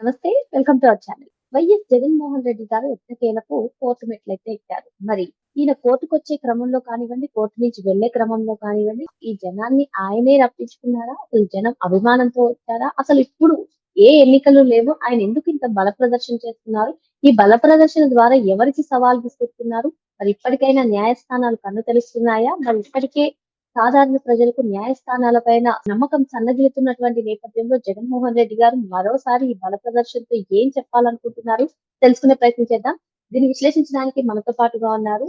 నమస్తే welcome to our channel. YS Jaganmohan Reddy గారు ఎట్టకేలకు కోర్టు మెట్లయితే ఎక్కారు. మరి ఈయన కోర్టుకు వచ్చే క్రమంలో కానివ్వండి కోర్టు నుంచి వెళ్ళే క్రమంలో కానివ్వండి ఈ జనాన్ని ఆయనే రప్పించుకున్నారా? అసలు జనం అభిమానంతో వచ్చారా? అసలు ఇప్పుడు ఏ ఎన్నికలు లేవు? ఆయన ఎందుకు ఇంత బల ప్రదర్శన చేస్తున్నారు? ఈ బల ప్రదర్శన ద్వారా ఎవరికి సవాల్ విసుకుతున్నారు మరి ఇప్పటికైనా న్యాయస్థానాలు కన్ను తెలుస్తున్నాయా మరి ఇప్పటికే సాధారణ ప్రజలకు న్యాయస్థానాల పైన నమ్మకం సన్నగిలుతున్నటువంటి నేపథ్యంలో జగన్మోహన్ రెడ్డి గారు మరోసారి ఈ బల ప్రదర్శనతో ఏం చెప్పాలనుకుంటున్నారు? తెలుసుకునే ప్రయత్నం చేద్దాం. దీన్ని విశ్లేషించడానికి మనతో పాటుగా ఉన్నారు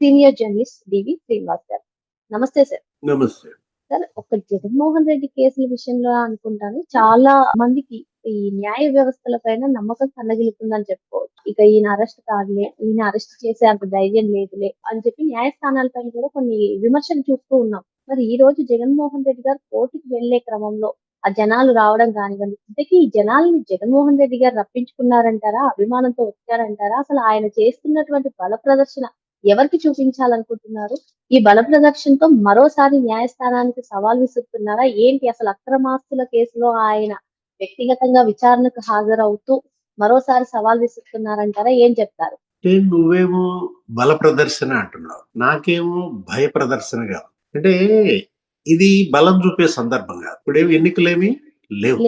సీనియర్ జర్నలిస్ట్ డివి శ్రీనివాస్ గారు. నమస్తే సార్. నమస్తే. సార్ ఒక జగన్మోహన్ రెడ్డి కేసుల విషయంలో అనుకుంటాను. చాలా మందికి ఈ న్యాయ వ్యవస్థల పైన నమ్మకం సన్నగిలుతుందని చెప్పుకోవచ్చు. ఇక ఈయన అరెస్ట్ కాదులే ఈయన అరెస్ట్ చేసే అంత ధైర్యం లేదులే అని చెప్పి న్యాయస్థానాల పైన కూడా కొన్ని విమర్శలు చూస్తూ ఉన్నాం. మరి ఈ రోజు జగన్మోహన్ రెడ్డి గారు కోర్టుకు వెళ్ళే క్రమంలో ఆ జనాలు రావడం కానివ్వండి ఇంతకీ ఈ జనాలను జగన్మోహన్ రెడ్డి గారు రప్పించుకున్నారంటారా అభిమానంతో వచ్చారంటారా అసలు ఆయన చేస్తున్నటువంటి బల ప్రదర్శన ఎవరికి చూపించాలనుకుంటున్నారు? ఈ బల ప్రదర్శనతో మరోసారి న్యాయస్థానానికి సవాల్ విసురుతున్నారా? ఏంటి అసలు అక్రమాస్తుల కేసులో ఆయన వ్యక్తిగతంగా విచారణకు హాజరవుతూ మరోసారి సవాల్ విసురుతున్నారంటారా? ఏం చెప్తారు? అంటే నువ్వేమో బల ప్రదర్శన అంటున్నావు. నాకేమో భయ ప్రదర్శన కాదు. అంటే ఇది బలం చూపే సందర్భం కాదు. ఇప్పుడేమి ఎన్నికలేమి? లేవు.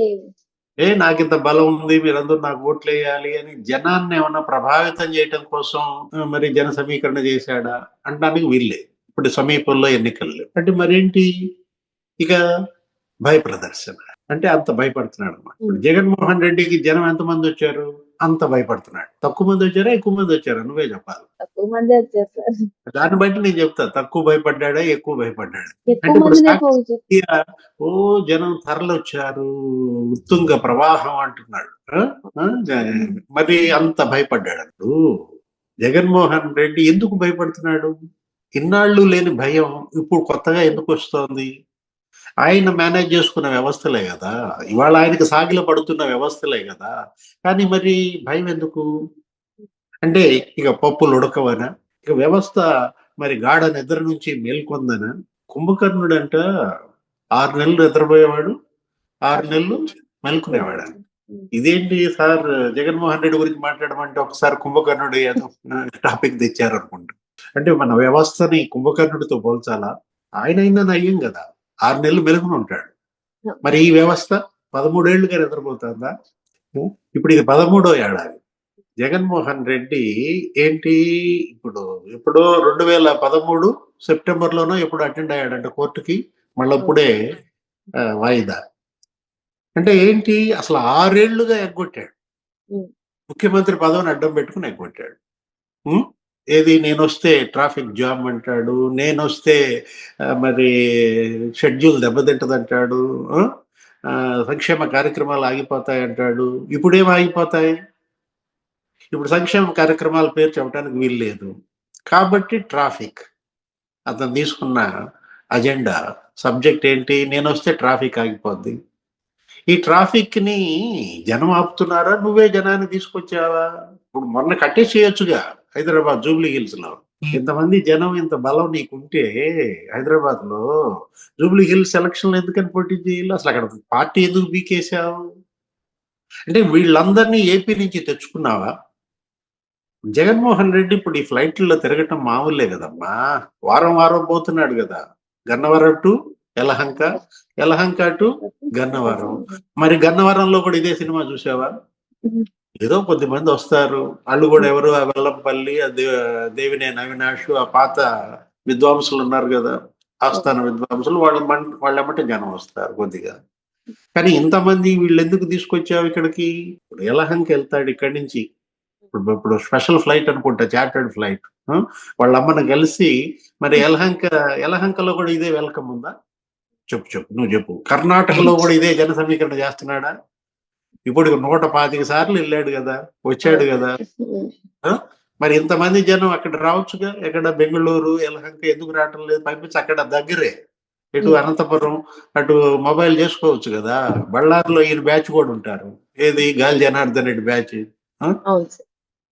ఏ నాకింత బలం ఉంది మీరందరూ నాకు ఓట్లు వేయాలి అని జనాన్ని ఏమన్నా ప్రభావితం చేయటం కోసం మరి జన సమీకరణ చేశాడా అనడానికి వీళ్ళే ఇప్పుడు సమీపంలో ఎన్నికలు లేవు. అంటే మరేంటి? ఇక భయ ప్రదర్శన. అంటే అంత భయపడుతున్నాడు ఇప్పుడు జగన్మోహన్ రెడ్డికి జనం ఎంతమంది వచ్చారు? అంత భయపడుతున్నాడు. తక్కువ మంది వచ్చారా? ఎక్కువ మంది వచ్చారా? నువ్వే చెప్పాలి. తక్కువ మంది వచ్చారు దాన్ని బట్టి నేను చెప్తా. తక్కువ భయపడ్డాడా? ఎక్కువ భయపడ్డాడు? అంటే ఓ జనం తరలొచ్చారు. ఉత్తుంగ ప్రవాహం అంటున్నాడు. మరి అంత భయపడ్డాడు జగన్మోహన్ రెడ్డి ఎందుకు భయపడుతున్నాడు? ఇన్నాళ్ళు లేని భయం ఇప్పుడు కొత్తగా ఎందుకు వస్తోంది? ఆయన మేనేజ్ చేసుకున్న వ్యవస్థలే కదా. ఇవాళ ఆయనకి సాగిల పడుతున్న వ్యవస్థలే కదా. కానీ మరి భయం ఎందుకు? అంటే ఇక పప్పులు ఉడకవనా? ఇక వ్యవస్థ మరి గాఢ నిద్ర నుంచి మేల్కొందనా? కుంభకర్ణుడు అంట ఆరు నెలలు నిద్రపోయేవాడు ఆరు నెలలు మెలుకునేవాడు? ఇదేంటి సార్ జగన్మోహన్ రెడ్డి గురించి మాట్లాడమంటే ఒకసారి కుంభకర్ణుడు ఏదో టాపిక్ తెచ్చారు అనుకుంటా అంటే మన వ్యవస్థని కుంభకర్ణుడితో పోల్చాలా? ఆయన అయినా నయ్యం కదా. ఆరు నెలలు మెలుగుని ఉంటాడు. మరి ఈ వ్యవస్థ పదమూడేళ్ళుగా నిద్రపోతుందా? ఇప్పుడు ఇది పదమూడో ఏడాది. జగన్మోహన్ రెడ్డి ఏంటి? ఇప్పుడు ఎప్పుడో రెండు వేల పదమూడు సెప్టెంబర్ లోనో ఎప్పుడు అటెండ్ అయ్యాడంట కోర్టుకి. మళ్ళీ అప్పుడే వాయిదా. అంటే ఏంటి? అసలు ఆరేళ్ళుగా ఎగ్గొట్టాడు. ముఖ్యమంత్రి పదవిని అడ్డం పెట్టుకుని ఎగ్గొట్టాడు? ఏది నేను వస్తే ట్రాఫిక్ జామ్ అంటాడు నేను వస్తే మరి షెడ్యూల్ దెబ్బతింటది అంటాడు సంక్షేమ కార్యక్రమాలు ఆగిపోతాయి అంటాడు. ఇప్పుడేం ఆగిపోతాయి? ఇప్పుడు సంక్షేమ కార్యక్రమాల పేరు చెప్పడానికి వీలు లేదు. కాబట్టి ట్రాఫిక్. అతను తీసుకున్న అజెండా సబ్జెక్ట్ ఏంటి? నేను వస్తే ట్రాఫిక్ ఆగిపోద్ది. ఈ ట్రాఫిక్ని జనం ఆపుతున్నారా? నువ్వే జనాన్ని తీసుకొచ్చావా? ఇప్పుడు మొన్న కట్టేసేయొచ్చుగా. హైదరాబాద్ జూబ్లీ హిల్స్లో. ఇంతమంది జనం ఇంత బలం నీకుంటే హైదరాబాద్లో జూబ్లీ హిల్స్ ఎలక్షన్లు ఎందుకని పోటీ చేయాలి? అసలు అక్కడ పార్టీ ఎందుకు బీకేసావు అంటే వీళ్ళందరినీ ఏపీ నుంచి తెచ్చుకున్నావా? జగన్మోహన్ రెడ్డి ఇప్పుడు ఈ ఫ్లైట్లలో తిరగటం మామూలే కదమ్మా. వారం వారం పోతున్నాడు కదా. Gannavaram to Yelahanka Yelahanka to Gannavaram. మరి గన్నవరంలో కూడా ఇదే సినిమా చూసావా. ఏదో కొద్ది మంది వస్తారు. వాళ్ళు కూడా ఎవరు? ఆ వెల్లంపల్లి దేవినేని అవినాష్ ఆ పాత విద్వాంసులు ఉన్నారు కదా. ఆస్థాన విద్వాంసులు వాళ్ళ మన్- వాళ్ళెమ్మటే జనం వస్తారు కొద్దిగా. కానీ ఇంతమంది వీళ్ళు ఎందుకు తీసుకొచ్చావు ఇక్కడికి? ఇప్పుడు యలహంక వెళ్తాడు ఇక్కడి నుంచి. ఇప్పుడు ఇప్పుడు స్పెషల్ ఫ్లైట్ అనుకుంటా చార్టర్డ్ ఫ్లైట్. వాళ్ళ అమ్మని కలిసి మరి యలహంక యలహంకలో కూడా ఇదే వెల్కమ్ ఉందా? చెప్పు చెప్పు నువ్వు చెప్పు. కర్ణాటకలో కూడా ఇదే జన సమీకరణ చేస్తున్నాడా? ఇప్పుడు నూట పాతిక సార్లు వెళ్ళాడు కదా వచ్చాడు కదా. మరి ఇంతమంది జనం అక్కడ రావచ్చుగా? ఎక్కడ? బెంగళూరు యలహంక ఎందుకు రావటం లేదు? పంపించి అక్కడ దగ్గరే. ఇటు. అనంతపురం అటు మొబైల్ చేసుకోవచ్చు కదా. బళ్ళారిలో ఈయన బ్యాచ్ కూడా ఉంటారు. ఏది? గాలి జనార్దన్ రెడ్డి బ్యాచ్.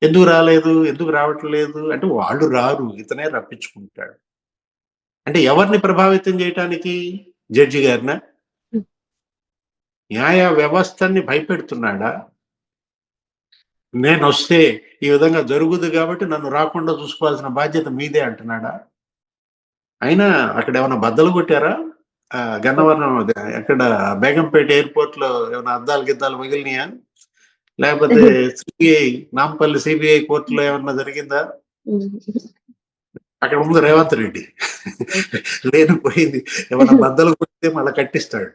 ఎందుకు రాలేదు? ఎందుకు రావట్లేదు అంటే వాళ్ళు రారు. ఇతనే రప్పించుకుంటాడు. అంటే ఎవరిని ప్రభావితం చేయటానికి? జడ్జి గారిన. న్యాయ వ్యవస్థని భయపెడుతున్నాడా? నేను వస్తే ఈ విధంగా జరుగుదు కాబట్టి నన్ను రాకుండా చూసుకోవాల్సిన బాధ్యత మీదే అంటున్నాడా? అయినా అక్కడ ఏమైనా బద్దలు కొట్టారా? గన్నవరం అదే, ఎక్కడ బేగంపేట ఎయిర్పోర్ట్లో ఏమైనా అద్దాలు గిద్దాలు మిగిలినాయా? లేకపోతే సిబిఐ నాంపల్లి సిబిఐ కోర్టులో ఏమన్నా జరిగిందా? అక్కడ ఉంది రేవంత్ రెడ్డి. లేని పోయింది ఏమన్నా బద్దలు కొడితే మళ్ళీ కట్టిస్తాడు?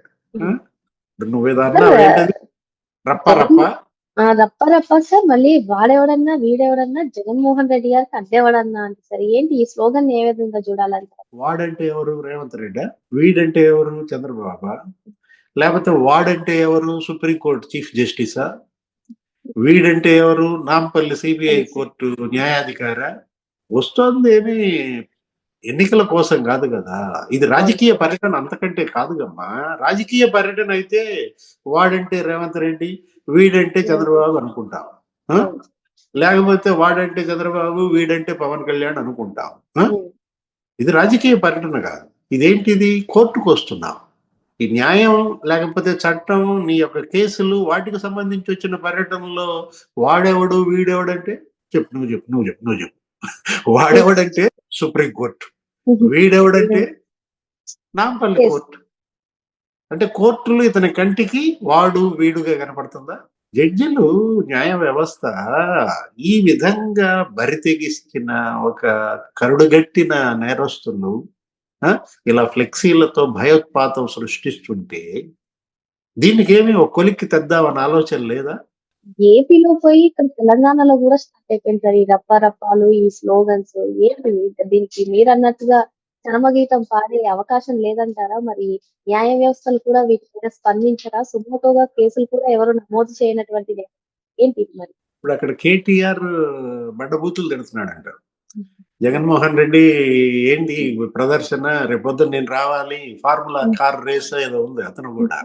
నువ్వు రప్ప రప్ప రప్ప. రప్ప సార్ మళ్ళీ వాడెవడన్నా వీడెవడన్నా జగన్మోహన్ రెడ్డి గారికి అడ్డెవడన్నా అంటే సార్ ఏంటి ఈ స్లోగన్ ఏ విధంగా చూడాలంటే వాడంటే ఎవరు? రేవంత్ రెడ్డి? వీడంటే ఎవరు? చంద్రబాబు? లేకపోతే వాడంటే ఎవరు? సుప్రీంకోర్టు చీఫ్ జస్టిసా? వీడంటే ఎవరు? నాంపల్లి సిబిఐ కోర్టు న్యాయాధికార? వస్తోంది ఏమి ఎన్నికల కోసం కాదు కదా. ఇది రాజకీయ పర్యటన అంతకంటే కాదుగమ్మా. రాజకీయ పర్యటన అయితే వాడంటే రేవంత్ రెడ్డి వీడంటే చంద్రబాబు అనుకుంటాం? లేకపోతే వాడంటే చంద్రబాబు వీడంటే పవన్ కళ్యాణ్ అనుకుంటాం? ఇది రాజకీయ పర్యటన కాదు. ఇదేంటిది? కోర్టుకు వస్తున్నాం. ఈ న్యాయం లేకపోతే చట్టం నీ యొక్క కేసులు వాటికి సంబంధించి వచ్చిన పర్యటనలో వాడెవడు వీడెవడంటే చెప్పు నువ్వు చెప్పు నువ్వు చెప్పు నువ్వు చెప్పు. వాడెవడంటే సుప్రీం కోర్టు. వీడెవడంటే నాంపల్లి. కోర్టు. అంటే కోర్టులు ఇతని కంటికి వాడు వీడుగా కనపడుతుందా? జడ్జిలు న్యాయ వ్యవస్థ ఈ విధంగా బరితెగిస్తున్న ఒక కరుడుగట్టిన నేరస్తులు ఇలా ఫ్లెక్సీలతో భయోత్పాతం సృష్టిస్తుంటే దీనికి ఏమి ఒక కొలిక్కి తెద్దామన్న ఆలోచన లేదా? ఏపీలో పోయి ఇక్కడ తెలంగాణలో కూడా స్టార్ట్ అయిపోయింది సార్. ఈ రప్ప రప్పాలు ఈ స్లోగన్స్ ఏంటి దీనికి మీరు అన్నట్టుగా చరమగీతం పాడే అవకాశం లేదంటారా? మరి న్యాయ వ్యవస్థలు కూడా వీటి మీద స్పందించరా? సుమోటోగా కేసులు కూడా ఎవరు నమోదు చేయనటువంటిది. ఏంటి మరి? ఇప్పుడు అక్కడ కేటీఆర్ బండబూతులు తిడుతున్నాడంట. జగన్మోహన్ రెడ్డి ఏంటి ప్రదర్శన రేపొద్దున నేను రావాలి ఫార్ములా కార్ రేస్ ఏదో ఉంది అతను కూడా.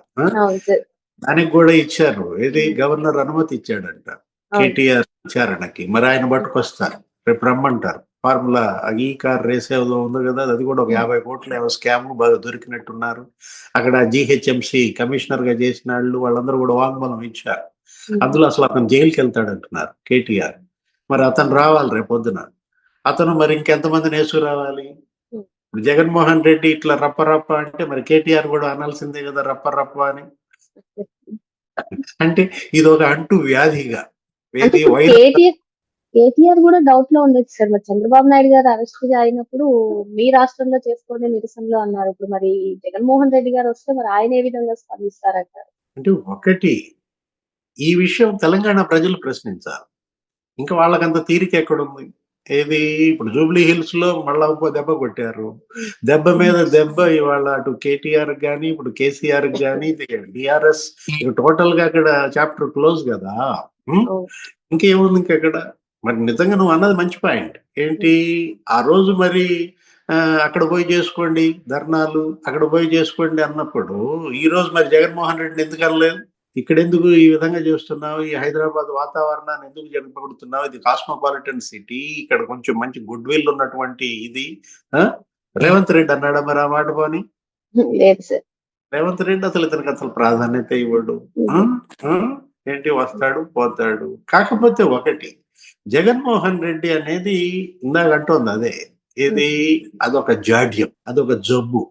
దానికి కూడా ఇచ్చారు. ఏది? గవర్నర్ అనుమతి ఇచ్చాడంట. కేటీఆర్ విచారణకి. మరి ఆయన పట్టుకొస్తారు. రేపు రమ్మంటారు. ఫార్ములా ఈ కార్ రేస్ ఏదో ఉంది కదా అది కూడా ఒక యాభై కోట్ల ఏవో స్కామ్ బాగా దొరికినట్టున్నారు. అక్కడ జిహెచ్ఎంసి కమిషనర్గా చేసిన వాళ్ళు వాళ్ళందరూ కూడా వాంగ్మూలం ఇచ్చారు. అందులో అసలు అతను జైలుకి వెళ్తాడు అంటున్నారు కేటీఆర్. మరి అతను రావాలి రేపు పొద్దున. అతను మరి ఇంకెంతమందిని వేసుకురావాలి? జగన్మోహన్ రెడ్డి ఇట్లా రప్ప రప్ప అంటే మరి కేటీఆర్ కూడా అనాల్సిందే కదా రప్ప రప్ప అని. అంటే ఇది ఒక అంటు వ్యాధిగా కేటీఆర్ కూడా డౌట్లో ఉండొచ్చు సార్. మరి చంద్రబాబు నాయుడు గారు అరెస్ట్ అయినప్పుడు మీ రాష్ట్రంలో చేసుకోండి నిరసనలో అన్నారు. ఇప్పుడు మరి జగన్మోహన్ రెడ్డి గారు వస్తే మరి ఆయన ఏ విధంగా స్పందిస్తారంటారు అంటే ఒకటి ఈ విషయం తెలంగాణ ప్రజలు ప్రశ్నించాలి. ఇంకా వాళ్ళకంత తీరిక ఎక్కడుంది? ఏది? ఇప్పుడు జూబ్లీ హిల్స్లో మళ్ళా ఇంకో దెబ్బ కొట్టారు. దెబ్బ మీద దెబ్బ ఇవాళ అటు కేటీఆర్ గాని ఇప్పుడు కేసీఆర్ గాని డిఆర్ఎస్ టోటల్గా అక్కడ చాప్టర్ క్లోజ్ కదా? అవును. ఇంకేముంది ఇంకక్కడ మరి నిజంగా నువ్వు అన్నది మంచి పాయింట్. ఏంటి? ఆ రోజు మరి అక్కడ పోయి చేసుకోండి ధర్నాలు అక్కడ పోయి చేసుకోండి అన్నప్పుడు ఈ రోజు మరి జగన్మోహన్ రెడ్డిని ఎందుకు అనలేదు? ఇక్కడ ఎందుకు ఈ విధంగా చేస్తున్నావు? ఈ హైదరాబాద్ వాతావరణాన్ని ఎందుకు జనపడుతున్నావు ఇది కాస్మోపాలిటన్ సిటీ. ఇక్కడ కొంచెం మంచి గుడ్ విల్ ఉన్నటువంటి ఇది? రేవంత్ రెడ్డి అన్నాడా మరి ఆ మాట పోని? రేవంత్ రెడ్డి అసలు ఇతనికి అసలు ప్రాధాన్యత ఇవ్వడు? ఏంటి వస్తాడు పోతాడు. కాకపోతే ఒకటి జగన్మోహన్ రెడ్డి అనేది ఇందాక అంటోంది అదే. ఇది అదొక జాడ్యం అదొక జబ్బు.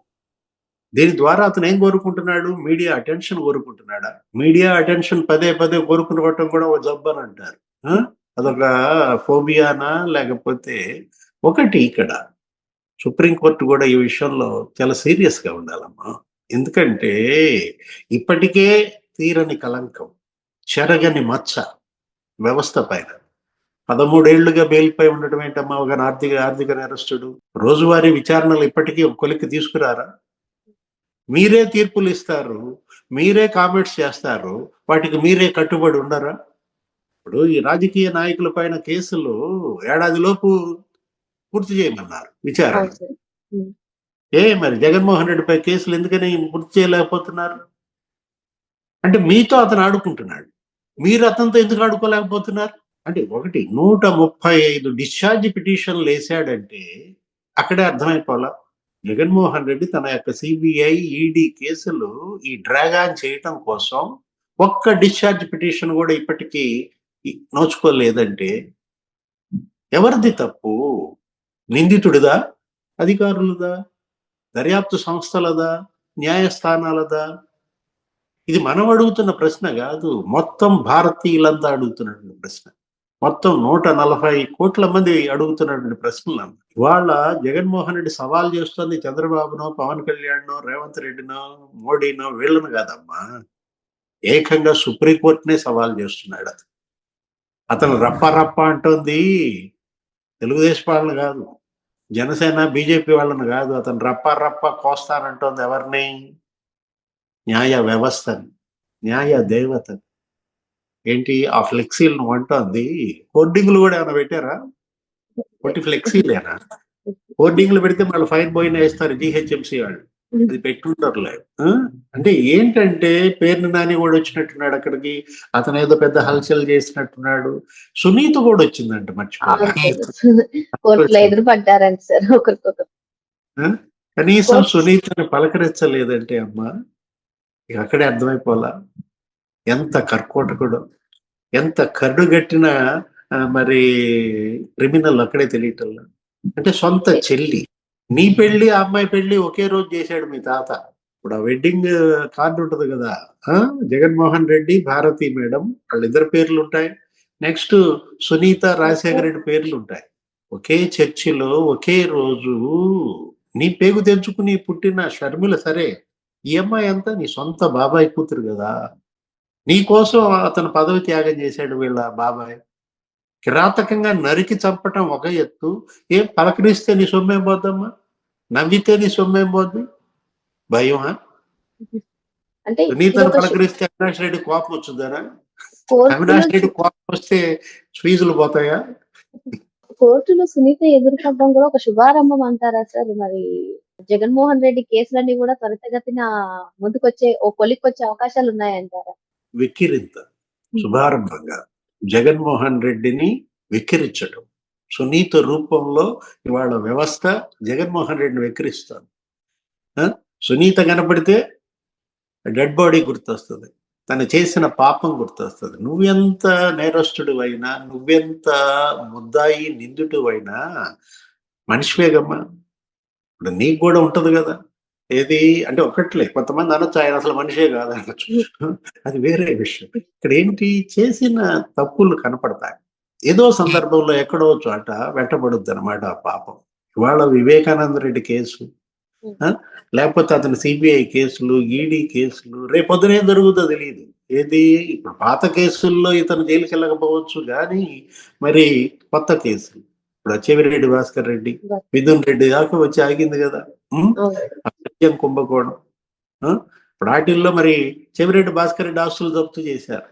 దీని ద్వారా అతను ఏం కోరుకుంటున్నాడు? మీడియా అటెన్షన్ కోరుకుంటున్నాడా? మీడియా అటెన్షన్ పదే పదే కోరుకునివ్వటం కూడా ఒక జబ్బు అని అంటారు. ఆ? అదొక ఫోబియానా? లేకపోతే ఒకటి ఇక్కడ. సుప్రీంకోర్టు కూడా ఈ విషయంలో చాలా సీరియస్గా ఉండాలమ్మా. ఎందుకంటే ఇప్పటికే తీరని కలంకం చెరగని మచ్చ వ్యవస్థ పైన. పదమూడేళ్ళుగా బెయిల్పై ఉండటం ఏంటమ్మా? ఒక ఆర్థిక ఆర్థిక నేరస్తుడు. రోజువారీ విచారణలు ఇప్పటికీ ఒక కొలిక్కి తీసుకురారా? మీరే తీర్పులు ఇస్తారు మీరే కామెంట్స్ చేస్తారు వాటికి మీరే కట్టుబడి ఉండరా? ఇప్పుడు ఈ రాజకీయ నాయకుల పైన కేసులు ఏడాది లోపు పూర్తి చేయమన్నారు విచారణ. ఏ మరి జగన్మోహన్ రెడ్డిపై కేసులు ఎందుకని పూర్తి చేయలేకపోతున్నారు? అంటే మీతో అతను ఆడుకుంటున్నాడు. మీరు అతనితో ఎందుకు ఆడుకోలేకపోతున్నారు? అంటే ఒకటి నూట ముప్పై ఐదు డిశ్చార్జ్ పిటిషన్లు వేసాడంటే అక్కడే అర్థమైపోలా జగన్మోహన్ రెడ్డి తన యొక్క సిబిఐ ఈడీ కేసులు ఈ డ్రాగాన్ చేయటం కోసం ఒక్క డిశ్చార్జ్ పిటిషన్ కూడా ఇప్పటికీ నోచుకోలేదంటే ఎవరిది తప్పు? నిందితుడిదా? అధికారులదా? దర్యాప్తు సంస్థలదా? న్యాయస్థానాలదా? ఇది మనం అడుగుతున్న ప్రశ్న కాదు మొత్తం భారతీయులంతా అడుగుతున్నటువంటి ప్రశ్న. మొత్తం నూట నలభై కోట్ల మంది అడుగుతున్నటువంటి ప్రశ్నలు ఇవాళ జగన్మోహన్ రెడ్డి సవాల్ చేస్తుంది చంద్రబాబునో పవన్ కళ్యాణ్నో రేవంత్ రెడ్డినో మోడీనో వీళ్ళను కాదమ్మా. ఏకంగా సుప్రీంకోర్టునే సవాల్ చేస్తున్నాడు. అతను అతను రప్ప రప్ప అంటోంది. తెలుగుదేశం వాళ్ళని కాదు. జనసేన బీజేపీ వాళ్ళని కాదు. అతను రప్ప రప్ప కోస్తానంటోంది ఎవరిని? న్యాయ వ్యవస్థని న్యాయ దేవతని. ఏంటి? ఆ ఫ్లెక్సీలను అంటోంది. హోర్డింగ్లు కూడా ఏమైనా పెట్టారా? ఒకటి ఫ్లెక్సీలేనా? హోర్డింగ్లు పెడితే మళ్ళీ ఫైన్ పోయిన వేస్తారు జిహెచ్ఎంసీ వాళ్ళు. అది పెట్టుంటారులే? అంటే ఏంటంటే పేరుని నాని కూడా వచ్చినట్టున్నాడు అక్కడికి. అతను ఏదో పెద్ద హల్చల్ చేసినట్టున్నాడు. సునీత కూడా వచ్చిందంట మర్చిపోయా కోర్టులో ఎదురు పడ్డారంట సార్ ఒకరికొకరు. కనీసం సునీతని పలకరించలేదంటే అమ్మా. ఇక అక్కడే అర్థమైపోలా ఎంత కర్కోటకుడు. ఎంత కరుడుగట్టిన మరి క్రిమినల్ అక్కడే తెలియటల్లా అంటే సొంత చెల్లి. నీ పెళ్ళి ఆ అమ్మాయి పెళ్ళి ఒకే రోజు చేశాడు మీ తాత. ఇప్పుడు ఆ వెడ్డింగ్ కార్డు ఉంటది కదా. జగన్మోహన్ రెడ్డి భారతి మేడం వాళ్ళిద్దరు పేర్లు ఉంటాయి. నెక్స్ట్ సునీత రాజశేఖర రెడ్డి పేర్లు ఉంటాయి. ఒకే చర్చిలో ఒకే రోజు నీ పేగు తెంచుకుని పుట్టిన షర్మిల సరే ఈ అమ్మాయి అంతా నీ సొంత బాబాయ్ కూతురు కదా. నీ కోసం అతను పదవి త్యాగం చేశాడు వీళ్ళ బాబాయ్. కిరాతకంగా నరికి చంపటం ఒక ఎత్తు. ఏం పలకరిస్తే నీ సొమ్మేం పోద్దమ్మా? నవ్వితే నీ సొమ్మేం పోద్ది? భయమా? అంటే ఇదొక పలకరిస్తే అవినాష్ రెడ్డి కోపం వచ్చిందనా కోర్టులో అవినాష్ రెడ్డి కోపం వస్తే ఫీజులు పోతాయా? కోర్టులో సునీత ఎదుర్కోవడం కూడా ఒక శుభారంభం అంటారా సార్? మరి జగన్మోహన్ రెడ్డి కేసులన్నీ కూడా త్వరితగతిన ముందుకొచ్చే ఓ కొలిక్కొచ్చే అవకాశాలు ఉన్నాయంటారా విక్కిరింత శుభారంభంగా జగన్మోహన్ రెడ్డిని వెక్కిరించడం సునీత రూపంలో ఇవాళ వ్యవస్థ జగన్మోహన్ రెడ్డిని వెక్కిరిస్తాను? సునీత కనపడితే డెడ్ బాడీ గుర్తొస్తుంది. తను చేసిన పాపం గుర్తొస్తుంది. నువ్వెంత నేరస్తుడు అయినా నువ్వెంత ముద్దాయి నిందుడు అయినా మనిషివేగమ్మా ఇప్పుడు నీకు కూడా ఉంటది కదా. ఏది? అంటే ఒకట్లే కొంతమంది అనొచ్చు ఆయన అసలు మనిషే కాదు అనొచ్చు. అది వేరే విషయం. ఇక్కడ ఏంటి? చేసిన తప్పులు కనపడతాయి. ఏదో సందర్భంలో ఎక్కడో చోట వెంటబడుద్ది అనమాట ఆ పాపం. ఇవాళ వివేకానంద రెడ్డి కేసు ఆ? లేకపోతే అతని సిబిఐ కేసులు ఈడీ కేసులు. రేపొద్దున ఏం జరుగుతుందో తెలియదు ఏది? ఇప్పుడు పాత కేసుల్లో ఇతను జైలుకి వెళ్ళకపోవచ్చు కానీ మరి కొత్త కేసులు. ఇప్పుడు చెవిరెడ్డి భాస్కర్ రెడ్డి మిథున్ రెడ్డి దాకా వచ్చి ఆగింది కదా. ఉం? సత్యం కుంభకోణం? ఇప్పుడు వాటిల్లో మరి చెవిరెడ్డి భాస్కర్ రెడ్డి ఆస్తులు జప్తు చేశారు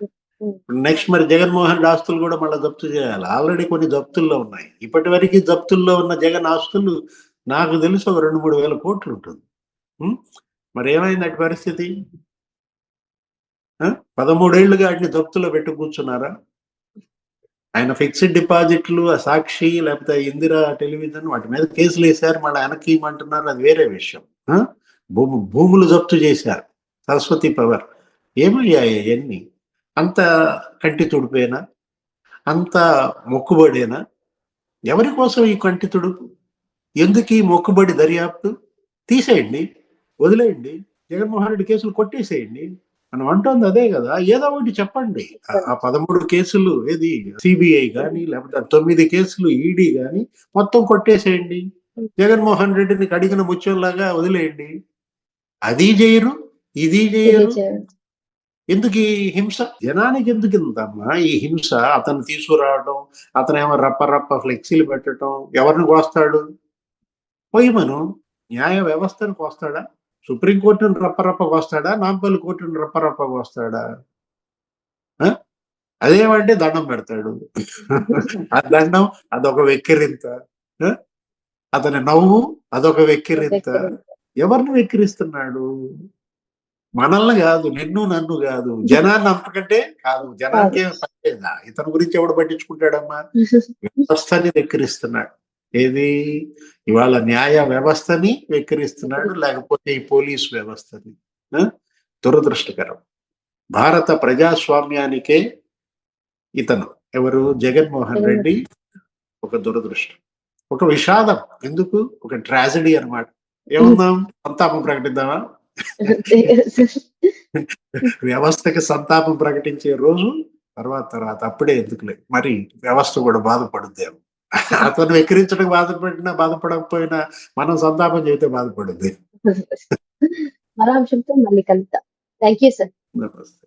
నెక్స్ట్ మరి జగన్మోహన్ రెడ్డి ఆస్తులు కూడా మళ్ళీ జప్తు చేయాలి ఆల్రెడీ కొన్ని జప్తుల్లో ఉన్నాయి ఇప్పటి వరకు జప్తుల్లో ఉన్న జగన్ ఆస్తులు నాకు తెలుసు ఒక రెండు మూడు వేల కోట్లు ఉంటుంది? మరి ఏమైంది అటు పరిస్థితి? పదమూడేళ్ళుగా వాటిని జప్తులో పెట్టి కూర్చున్నారా ఆయన ఫిక్స్డ్ డిపాజిట్లు ఆ సాక్షి లేకపోతే ఇందిరా టెలివిజన్ వాటి మీద కేసులు వేశారు. మళ్ళీ వెనక్కి ఇవ్వమంటున్నారు అది వేరే విషయం. ఆ? భూము భూములు జప్తు చేశారు. సరస్వతి పవర్. ఏమయ్యాయి ఇవన్నీ అంత కంటి తుడిపేనా? అంత మొక్కుబడేనా? ఎవరి కోసం ఈ కంటి తుడుపు? ఎందుకు ఈ మొక్కుబడి దర్యాప్తు? తీసేయండి. వదిలేయండి. జగన్మోహన్ రెడ్డి కేసులు కొట్టేసేయండి. మనం అంటోంది అదే కదా. ఏదో ఒకటి చెప్పండి. ఆ- పదమూడు కేసులు ఏది? సిబిఐ కానీ లేకపోతే తొమ్మిది కేసులు ఈడీ కానీ మొత్తం కొట్టేసేయండి. జగన్మోహన్ రెడ్డిని కడిగిన ముత్యంలాగా వదిలేయండి. అది చేయరు ఇది చేయరు. ఎందుకు ఈ హింస? జనానికి ఎందుకు ఇంతమ్మా ఈ హింస? అతను తీసుకురావడం అతను ఏమో రప్ప రప్ప ఫ్లెక్సీలు పెట్టడం ఎవరిని కోస్తాడు? పోయి మనం న్యాయ వ్యవస్థను కోస్తాడా? సుప్రీంకోర్టును రప్ప రప్ప కోస్తాడా నాంపల్లి కోర్టును రప్ప రప్ప కోస్తాడా ఆ? అదేమంటే దండం పెడతాడు. ఆ దండం అదొక వెక్కిరింత? అతని నవ్వు అదొక వెక్కిరింత. ఎవరిని వెక్కిరిస్తున్నాడు? మనల్ని కాదు నిన్ను నన్ను కాదు. జనాన్ని అంతకంటే కాదు. జనానికి ఏం? ఇతని గురించి ఎవడు పట్టించుకుంటాడమ్మా? వ్యవస్థని వెక్కిరిస్తున్నాడు. ఏది? ఇవాళ న్యాయ వ్యవస్థని వెక్కిరిస్తున్నాడు లేకపోతే ఈ పోలీస్ వ్యవస్థని? దురదృష్టకరం. భారత ప్రజాస్వామ్యానికే ఇతను. ఎవరు? జగన్మోహన్ జగన్ రెడ్డి. ఒక దురదృష్టం. ఒక విషాదం. ఎందుకు? ఒక ట్రాజడీ అన్నమాట. ఏముందాం? సంతాపం ప్రకటిద్దామా? వ్యవస్థకి సంతాపం ప్రకటించే రోజు తర్వాత తర్వాత అప్పుడే ఎందుకులే. మరి వ్యవస్థ కూడా బాధపడుద్దేమో. అతను వెక్కిరించడానికి బాధపడినా బాధపడకపోయినా మనం సంతాపం చెబితే బాధపడుద్ది. మరో అంశంతో మళ్ళీ కలుద్దాం. థ్యాంక్ యూ సార్ నమస్తే.